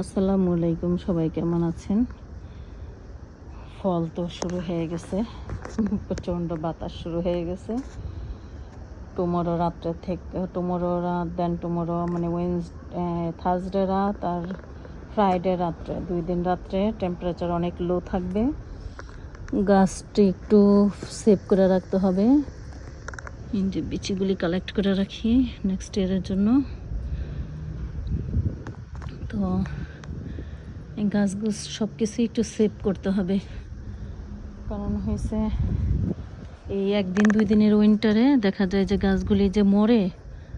আসসালামু আলাইকুম, সবাই কেমন আছেন? ফল তো শুরু হয়ে গেছে, প্রচণ্ড বাতাস শুরু হয়ে গেছে। টুমোরো রাত্রে থেকে টুমোরো রাত দেন টুমোরো মানে ওয়েন্স থার্সডে রাত আর ফ্রাইডে রাত্রে, দুই দিন রাত্রে টেম্পারেচার অনেক লো থাকবে। গাছটি একটু সেভ করে রাখতে হবে। বিচিগুলি কালেক্ট করে রাখি নেক্সট ইয়ারের জন্য। তো এই গাছগুছ সব কিছুই একটু সেভ করতে হবে। কারণ হয়েছে এই একদিন, দুই দিনের উইন্টারে দেখা যায় যে গাছগুলি যে মরে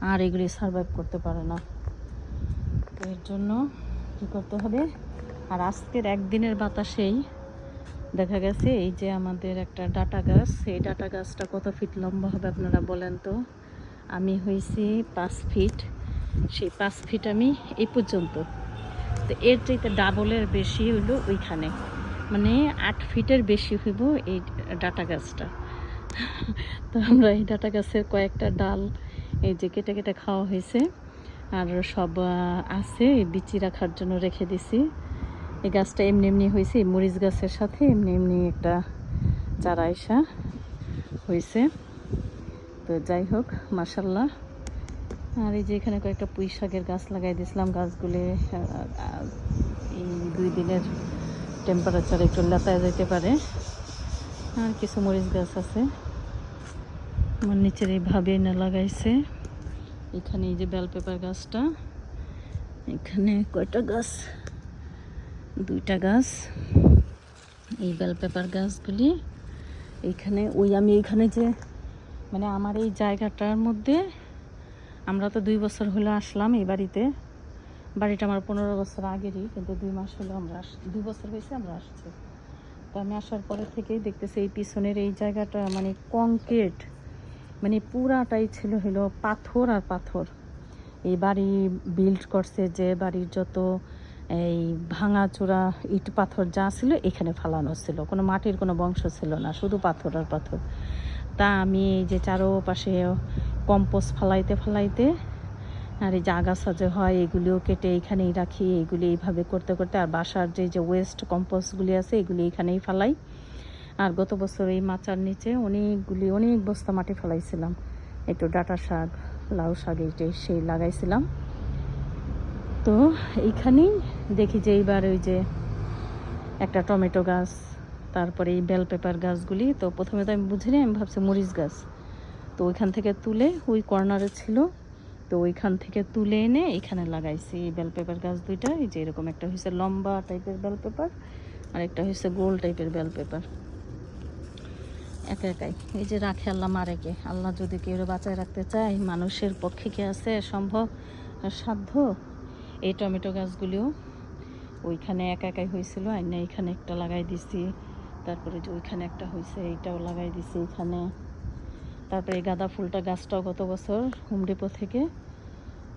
আর এগুলি সার্ভাইভ করতে পারে না। তো এর জন্য কী করতে হবে? আর আজকের একদিনের বাতাসেই দেখা গেছে এই যে আমাদের একটা ডাটা গাছ। এই ডাটা গাছটা কত ফিট লম্বা হবে আপনারা বলেন তো? আমি হয়েছি পাঁচ ফিট সেই পাঁচ ফিট আমি এই পর্যন্ত তো এর চাইতে ডাবলের বেশি হইল ওইখানে। মানে আট ফিটের বেশি হইব এই ডাটা গাছটা। তো আমরা এই ডাটা গাছের কয়েকটা ডাল এই যে কেটে কেটে খাওয়া হয়েছে। আর সব আছে বিচি রাখার জন্য রেখে দিছি। এই গাছটা এমনি এমনি হয়েছে মরিচ গাছের সাথে এমনি এমনি একটা চারা এসা হয়েছে। তো যাই হোক মাসাল্লাহ আর এই যে এখানে কয়েকটা পুঁই শাকের গাছ লাগাই দিয়েছিলাম। গাছগুলি এই দুই দিনের টেম্পারেচার একটু লেতায় যেতে পারে। আর কিছু মরিচ গাছ আছে। আমার নিচের এইভাবে না লাগাইছে। এখানে এই যে বেল পেপার গাছটা। এখানে কয়টা গাছ? দুইটা গাছ। এই বেল পেপার গাছগুলি। এইখানে ওই আমি এইখানে যে মানে আমার এই জায়গাটার মধ্যে আমরা তো দুই বছর হলো আসলাম এই বাড়িতে। বাড়িটা আমার পনেরো বছর আগেরই, কিন্তু দুই মাস হলো আমরা দুই বছর হয়েছে আমরা আসছি। তো আমি আসার পরে থেকেই দেখতেছি এই পিছনের এই জায়গাটা মানে কংক্রিট মানে পুরাটাই ছিল হলো পাথর আর পাথর। এই বাড়ি বিল্ড করছে যে বাড়ির যত এই ভাঙাচোরা ইট পাথর যা ছিল এখানে ফালানো ছিল। কোনো মাটির কোনো বংশ ছিল না, শুধু পাথর আর পাথর। তা আমি এই যে চারোপাশে কম্পোস্ট ফালাইতে ফালাইতে, আর এই যে আগাছা যে হয়, এগুলিও কেটে এইখানেই রাখি, এগুলি এইভাবে করতে করতে আর বাসার যে যে ওয়েস্ট কম্পোস্টগুলি আছে, এগুলি এইখানেই ফালাই। আর গত বছর এই মাচার নিচে অনেকগুলি, অনেক বস্তা মাটি ফেলাইছিলাম। একটু ডাটা শাক, লাউ শাক এইটা সেই লাগাইছিলাম। তো এইখানেই দেখি যে এইবার ওই যে একটা টমেটো গাছ, তারপরে এই বেল পেপার গাছগুলি, তো প্রথমে তো আমি বুঝিনি, আমি ভাবছি মরিচ গাছ। তো ওইখান থেকে তুলে ওই কর্নারে ছিল। তো ওইখান থেকে তুলে এনে এখানে লাগাইছি এই বেল পেপার গাছ দুইটা। এই যে এরকম একটা হয়েছে লম্বা টাইপের বেল পেপার আর একটা হয়েছে গোল টাইপের বেল পেপার একা একাই। এই যে রাখে আল্লাহ মারেকে। আল্লাহ যদি কেউ বাঁচায় রাখতে চায়, মানুষের পক্ষে কি আছে? সম্ভব? সাধ্য? এই টমেটো গাছগুলিও ওইখানে একা একাই হয়েছিল আইনা এখানে একটা লাগাই দিছি। তারপরে যে ওইখানে একটা হয়েছে এইটাও লাগাই দিছি এখানে। তারপরে এই গাঁদা ফুলটা গাছটাও গত বছর হোম ডিপো থেকে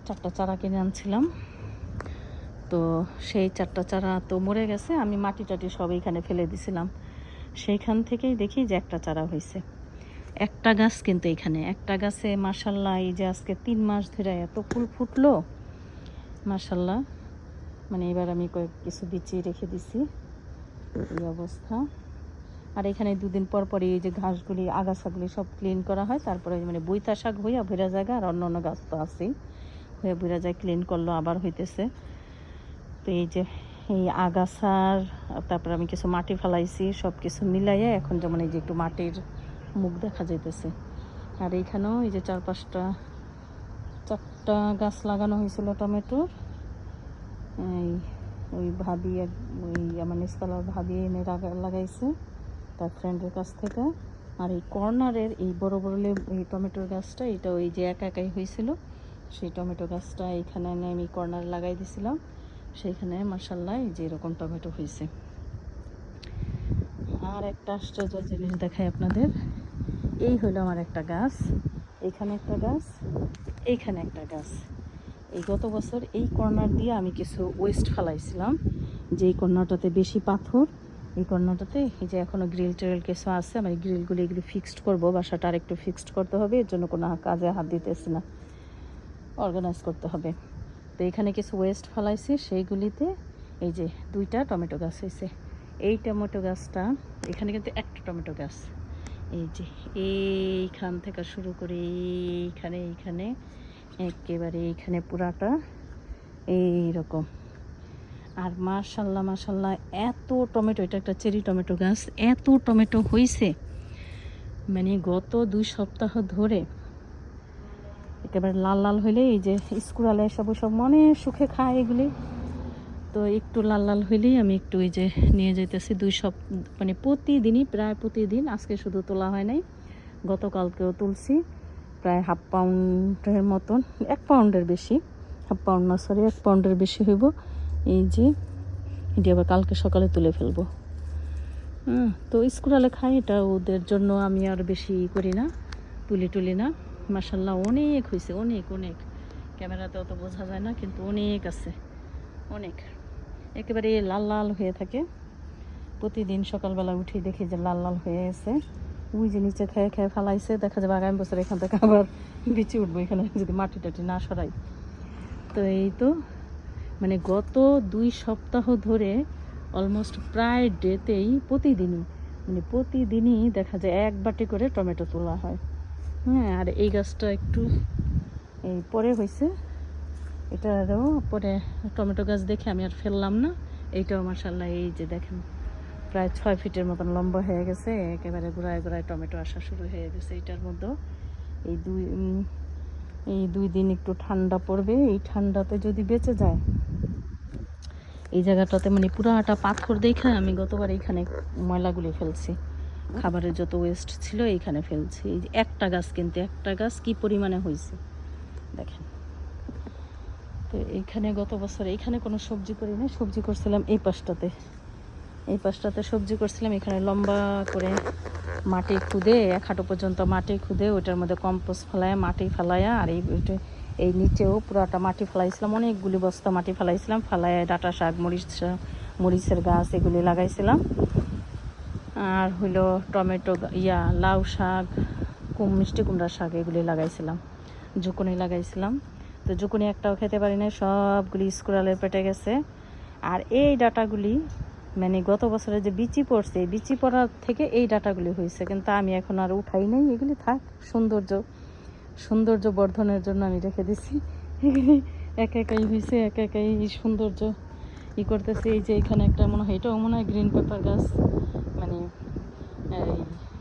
চারটা চারা কিনে আনছিলাম। তো সেই চারটা চারা তো মরে গেছে, আমি মাটি টাটি সব এইখানে ফেলে দিছিলাম। সেইখান থেকেই দেখি যে একটা চারা হয়েছে একটা গাছ কিন্তু এখানে একটা গাছে মাসাল্লাহ এই যে আজকে তিন মাস ধরে এত ফুল ফুটলো মাসাল্লাহ মানে এবার আমি কয়েক কিছু বিচি রেখে দিছি। এই অবস্থা। আর এখানে দুদিন পর পরই এই যে ঘাসগুলি, আগাছাগুলি সব ক্লিন করা হয়। তারপরে মানে বইতা শাক হইয়া ভেরা জায়গা আর অন্য অন্য গাছ তো আছেই। হয়ে ভেরা যায় ক্লিন করল, আবার হইতেছে। তো এই যে এই আগাছার তারপরে আমি কিছু মাটি ফেলাইছি সব কিছু মিলাইয়া এখন যেমন এই যে একটু মাটির মুখ দেখা যাইতেছে। আর এইখানেও এই যে চার পাঁচটা চারটা গাছ লাগানো হয়েছিল টমেটোর এই ওই ভাবি ওই আমার নিচতলার ভাবি এনে লাগা- লাগাইছে। তার ফ্রেন্ডের কাছ থেকে। আর এই কর্নারের এই বড় বড় এই টমেটোর গাছটা এটা ওই যে একা একাই হয়েছিল, সেই টমেটো গাছটা এইখানে এনে আমি কর্নার লাগাই দিছিলাম। সেইখানে মার্শাল্লাহ এই যে এরকম টমেটো হয়েছে। আর একটা আশ্চর্য জিনিস দেখাই আপনাদের। এই হলো আমার একটা গাছ। এইখানে একটা গাছ, এইখানে একটা গাছ। এই গত বছর এই কর্নার দিয়ে আমি কিছু ওয়েস্ট ফেলাইছিলাম যে এই কর্নারটাতে বেশি পাথর এই কর্নারটাতে এই যে এখনও গ্রিল টেরিল কিছু আছে আমি গ্রিলগুলি এগুলো ফিক্সড করব, বাসাটা আর একটু ফিক্সড করতে হবে, এর জন্য কোনো কাজে হাত দিতেছি না। অর্গানাইজ করতে হবে। তো এখানে কিছু ওয়েস্ট ফেলাইছি, সেইগুলিতে এই যে দুইটা টমেটো গাছ হয়েছে এই টমেটো গাছটা, এখানে কিন্তু একটা টমেটো গাছ। এই যে এইখান থেকে শুরু করে এইখানে এইখানে, একেবারে এইখানে পুরাটা এইরকম। আর মাশাল্লাহ মাশাল্লাহ, এত টমেটো, এটা একটা চেরি টমেটো গাছ, এত টমেটো হয়েছে মানে গত দুই সপ্তাহ ধরে একেবারে লাল লাল হইলে এই যে স্কুলালে সব ওই সব মনে সুখে খায় এগুলি। তো একটু লাল লাল হইলেই আমি একটু ওই যে নিয়ে যেতেছি দুই সপ মানে প্রতিদিনই, প্রায় প্রতিদিন, আজকে শুধু তোলা হয় নাই, গতকালকেও তুলছি, প্রায় হাফ পাউন্ডের মতন, এক পাউন্ডের বেশি, হাফ পাউন্ড না সরি এক পাউন্ডের বেশি হইব। এই যে, এটি আবার কালকে সকালে তুলে ফেলব। হ্যাঁ তো স্কুলালে খাই এটা ওদের জন্য আমি আর বেশি করি না, তুলি টুলি না। মাসাল্লাহ অনেক হয়েছে অনেক অনেক। ক্যামেরাতে অত বোঝা যায় না, কিন্তু অনেক আছে, অনেক। একেবারে লাল লাল হয়ে থাকে। প্রতিদিন সকালবেলা উঠে দেখি যে লাল লাল হয়ে গেছে ওই যে নিচে খেয়ে খেয়ে ফেলাইছে, দেখা যাবে আগামী বছর এখান থেকে আবার বিচে উঠবো এখানে, যদি মাটি টাটি না সরাই। তো এই তো মানে গত দুই সপ্তাহ ধরে অলমোস্ট প্রায় ডেতেই প্রতিদিনই মানে প্রতিদিনই দেখা যায় এক বাটি করে টমেটো তোলা হয়। হ্যাঁ আর এই গাছটা একটু এই পরে হয়েছে। এটারও পরে টমেটো গাছ দেখে আমি আর ফেললাম না। এইটাও মাসাল্লাহ এই যে দেখেন, প্রায় ছয় ফিটের মতন লম্বা হয়ে গেছে। একেবারে গোড়ায় গোড়ায় টমেটো আসা শুরু হয়ে গেছে এইটার মধ্যেও এই দুই এই দুই দিন একটু ঠান্ডা পড়বে। এই ঠান্ডাতে যদি বেঁচে যায় এই জায়গাটাতে মানে পুরাটা পাথর দেখে আমি গতবার এইখানে ময়লাগুলি ফেলছি। খাবারের যত ওয়েস্ট ছিল এইখানে ফেলছি। এই একটা গাছ কিন্তু একটা গাছ কি পরিমাণে হয়েছে? দেখেন। তো এইখানে গত বছর এইখানে কোনো সবজি করি না সবজি করছিলাম এই পাশটাতে। এই পাশটাতে সবজি করছিলাম, এখানে লম্বা করে মাটি খুদে, এক হাঁটু পর্যন্ত মাটি খুদে, ওইটার মধ্যে কম্পোস্ট ফেলায়, মাটি ফেলায়া, আর এই এই নিচেও পুরাটা মাটি ফেলাইছিলাম, অনেকগুলি বস্তা মাটি ফেলাইছিলাম ফেলায় ডাটা শাক মরিচ, মরিচের গাছ এগুলি লাগাইছিলাম। আর হইল টমেটো, ইয়া, লাউ শাক, কুম, মিষ্টি কুমড়া শাক এগুলি লাগাইছিলাম জুকুনি লাগাইছিলাম। তো জুকুনি একটাও খেতে পারি না সবগুলি স্কুরালের পেটে গেছে। আর এই ডাটাগুলি মানে গত বছরে যে বিচি পড়ছে বিচি পড়ার থেকে এই ডাটাগুলি হয়েছে, কিন্তু আমি এখন আর উঠাই নাই, এগুলি থাক, সৌন্দর্য। সৌন্দর্য বর্ধনের জন্য আমি রেখে দিছি। এগুলি একা একাই হয়েছে একা একাই সৌন্দর্য ই করতেছে। এই যে এখানে একটা মনে হয়, এটাও মনে হয় গ্রিন পেপার গাছ। মানে এই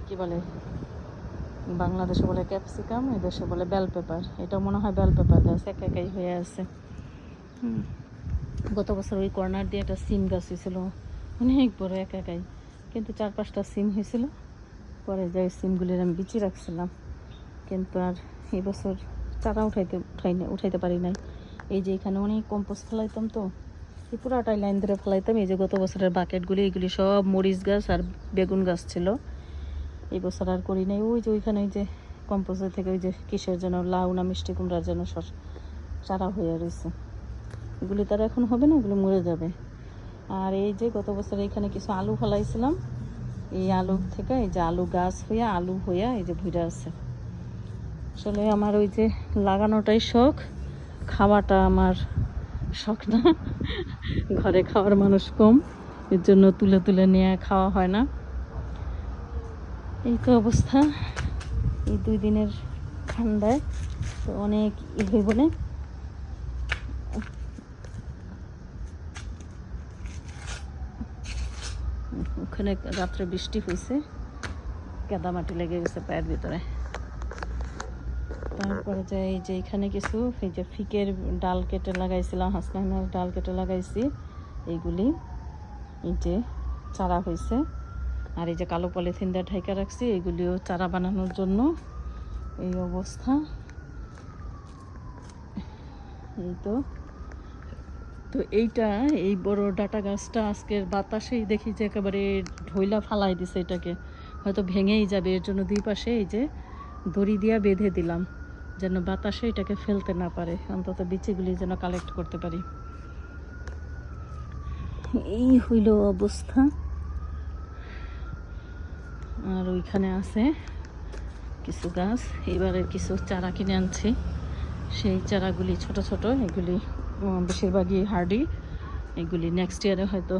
কী বলে, বাংলাদেশে বলে ক্যাপসিকাম এই দেশে বলে বেল পেপার এটা মনে হয় বেল পেপার গাছ, একা একাই হয়ে আছে। গত বছর ওই কর্নার দিয়ে একটা সিম গাছ হয়েছিল অনেক বড়, একা একাই। কিন্তু চার পাঁচটা সিম হয়েছিল পরে যাই সিমগুলির আমি বিচি রাখছিলাম। কিন্তু আর এই বছর চারা উঠাইতে উঠাই না উঠাইতে পারি নাই। এই যে এখানে অনেক কম্পোস্ট ফেলাইতাম তো, এই পুরাটাই লাইন ধরে ফেলাইতাম। এই যে গত বছরের বাকেটগুলি এগুলি সব মরিচ গাছ আর বেগুন গাছ ছিল। এই বছর আর করি নাই। ওই যে ওইখানে ওই যে কম্পোস্টের থেকে ওই যে কিসের যেন লাউ না মিষ্টি কুমড়ার যেন চারা হয়ে রয়েছে। এগুলি তার এখন হবে না, এগুলো মরে যাবে। আর এই যে গত বছর এখানে কিছু আলু ফলাইছিলাম। এই আলু থেকে এই যে আলু গাছ হইয়া, আলু হইয়া এই যে ভুইরা আছে। আসলে আমার ওই যে লাগানোটাই শখ, খাওয়াটা আমার শখ না। ঘরে খাওয়ার মানুষ কম, এর জন্য তুলে তুলে নিয়ে খাওয়া হয় না। এই তো অবস্থা, এই দুই দিনের ঠান্ডায়, তো অনেক ই হইব না। ওখানে রাত্রে বৃষ্টি হয়েছে কাদা মাটি লেগে গেছে পায়ের ভিতরে। তারপরে যে এই যে এখানে কিছু, এই যে ফিকের ডাল কেটে লাগাইছিলাম, হাসনাইনার ডাল কেটে লাগাইছি, এইগুলি এই যে চারা হয়েছে আর এই যে কালো পলিথিন দিয়ে ঢাইকা রাখছি, এইগুলিও চারা বানানোর জন্য এই অবস্থা। এই তো তো এইটা, এই বড় ডাটা গাছটা আজকের বাতাসেই দেখি যে একেবারে ঢইলা ফালাই দিছে এটাকে। হয়তো ভেঙেই যাবে, এর জন্য দুই পাশে এই যে দড়ি দিয়া বেঁধে দিলাম। যেন বাতাসে এটাকে ফেলতে না পারে। অন্তত বিচিগুলি যেন কালেক্ট করতে পারি। এই হইল অবস্থা। আর ওইখানে আছে কিছু গাছ। এবারে কিছু চারা কিনে আনছি। সেই চারাগুলি ছোট ছোট, এগুলি বেশিরভাগই হার্ডি। এগুলি নেক্সট ইয়ারে হয়তো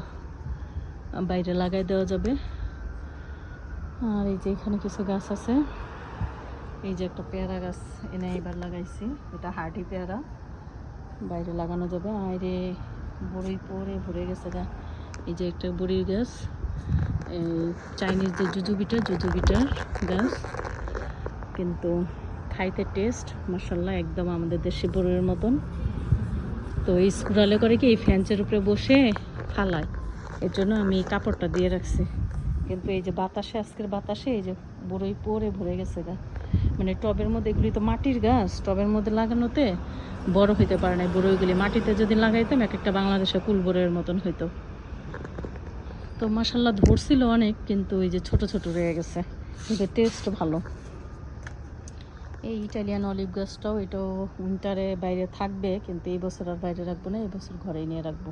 বাইরে লাগাই দেওয়া যাবে। আর এই যে এখানে কিছু গাছ আছে। এই যে একটা পেয়ারা গাছ এনে এবার লাগাইছি। এটা হার্ডি পেয়ারা। বাইরে লাগানো যাবে। আরে বড়ি পরে ভরে গেছে গা। এই যে একটা বড়ির গাছ। এই চাইনিজ যে জুজুবিটা, জুজুবিটার গাছ। কিন্তু খাইতে টেস্ট মশাল্লা একদম আমাদের দেশি বড়ির মতন। তো এই স্কুরালে করে কি এই ফ্যাঞ্চের উপরে বসে ফালায়। এর জন্য আমি কাপড়টা দিয়ে রাখছি। কিন্তু এই যে বাতাসে, আজকের বাতাসে এই যে বড়ই পরে ভরে গেছে গা। মানে টবের মধ্যে এগুলি তো মাটির গাছ, টবের মধ্যে লাগানোতে বড় হইতে পারে না বড়ইগুলি মাটিতে যদি লাগাইতাম এক একটা বাংলাদেশে কুলবরের মতন হইতো। তো মাসাল্লাহ ধরছিল অনেক, কিন্তু ওই যে ছোট ছোট রয়ে গেছে। কিন্তু টেস্ট ভালো। এই ইটালিয়ান অলিভ গাছটাও এটাও উইন্টারে বাইরে থাকবে, কিন্তু এই বছর আর বাইরে রাখব না, এই বছর ঘরেই নিয়ে রাখব।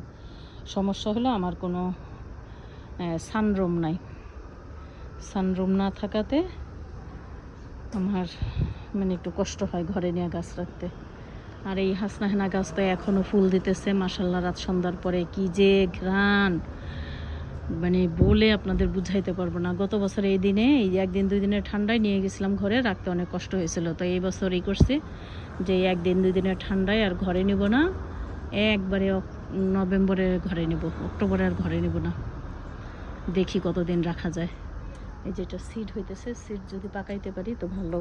সমস্যা হলো আমার কোনো সানরুম নাই। সানরুম না থাকাতে আমার মানে একটু কষ্ট হয় ঘরে নিয়ে গাছ রাখতে। আর এই হাসনাহেনা গাছ তো এখনও ফুল দিতেছে মাসাল্লাহ রাত সন্ধ্যার পরে। কি যে ঘ্রাণ! মানে বলে আপনাদের বুঝাইতে পারব না। গত বছর এই দিনে, এই একদিন, দুই দিনের ঠান্ডায় নিয়ে গেছিলাম ঘরে, রাখতে অনেক কষ্ট হয়েছিল। তো এই বছর এই করছি যে একদিন, দুই দিনের ঠান্ডায় আর ঘরে নিব না, একবারে নভেম্বরে ঘরে নিব অক্টোবরে আর ঘরে নিব না। দেখি কতদিন রাখা যায়। এই যেটা সিড হইতেছে সিড যদি পাকাইতে পারি তো ভালো,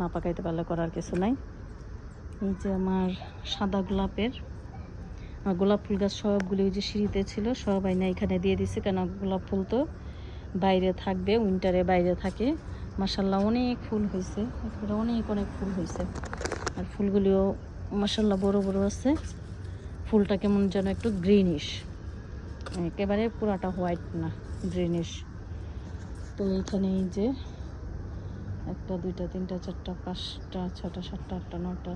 না পাকাইতে পারলে করার কিছু নাই। এই যে আমার সাদা গোলাপের, আর গোলাপ ফুল গাছ সবগুলি ওই যে সিঁড়িতে ছিল, সব আইনা এখানে দিয়ে দিছে, কেন গোলাপ ফুল তো বাইরে থাকবে উইন্টারে বাইরে থাকে। মাসাল্লাহ অনেক ফুল হয়েছে একেবারে অনেক অনেক ফুল হয়েছে আর ফুলগুলিও মাসাল্লাহ বড় বড় আছে। ফুলটা কেমন যেন একটু গ্রিনিশ একেবারে পুরাটা হোয়াইট না গ্রিনিশ তো এইখানে এই যে একটা, দুইটা, তিনটা, চারটা, পাঁচটা, ছটা, সাতটা, আটটা, নটা,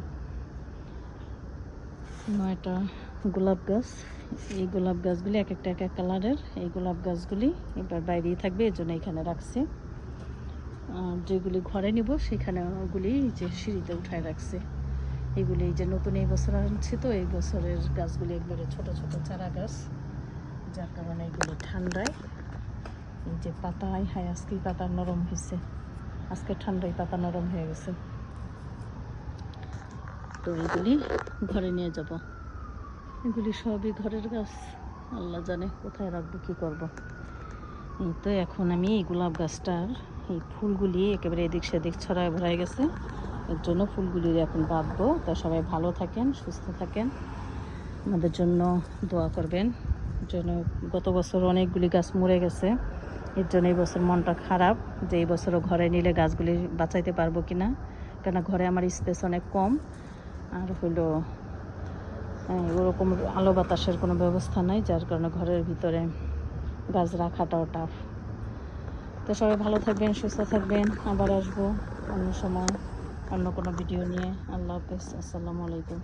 নয়টা গোলাপ গাছ। এই গোলাপ গাছগুলি এক একটা এক এক কালারের। এই গোলাপ গাছগুলি এবার বাইরেই থাকবে, এই জন্য এখানে রাখছি। আর যেগুলি ঘরে নিব, সেখানে ওগুলি যে সিঁড়িতে উঠায় রাখছে। এগুলি এই যে নতুন এই বছর আনছি তো, এই বছরের গাছগুলি একবারে ছোট ছোট চারা গাছ, যার কারণে এগুলি ঠান্ডায়। এই যে পাতায় হায়, আজকেই পাতা নরম হয়েছে আজকে ঠান্ডায় পাতা নরম হয়ে গেছে। তো এগুলি ঘরে নিয়ে যাব। এগুলি সবই ঘরের গাছ। আল্লাহ জানে কোথায় রাখব, কি করব। এই তো এখন আমি এই গোলাপ গাছটার এই ফুলগুলি একেবারে এদিক সেদিক ছড়ায় ভরাই গেছে। এর জন্য ফুলগুলি এখন বাঁধবো। তা সবাই ভালো থাকেন, সুস্থ থাকেন। আমাদের জন্য দোয়া করবেন। জন্য গত বছর অনেকগুলি গাছ মরে গেছে। এর জন্য এই বছর মনটা খারাপ যে এই বছরও ঘরে নিলে গাছগুলি বাঁচাইতে পারব কি না কেন ঘরে আমার স্পেস অনেক কম। আর হ্যাঁ, ওরকম আলো বাতাসের কোনো ব্যবস্থা নাই যার কারণে ঘরের ভিতরে গাছ রাখাটাও টাফ তো সবাই ভালো থাকবেন সুস্থ থাকবেন। আবার আসব অন্য সময় অন্য কোনো ভিডিও নিয়ে। আল্লাহ হাফেজ। আসসালামু আলাইকুম।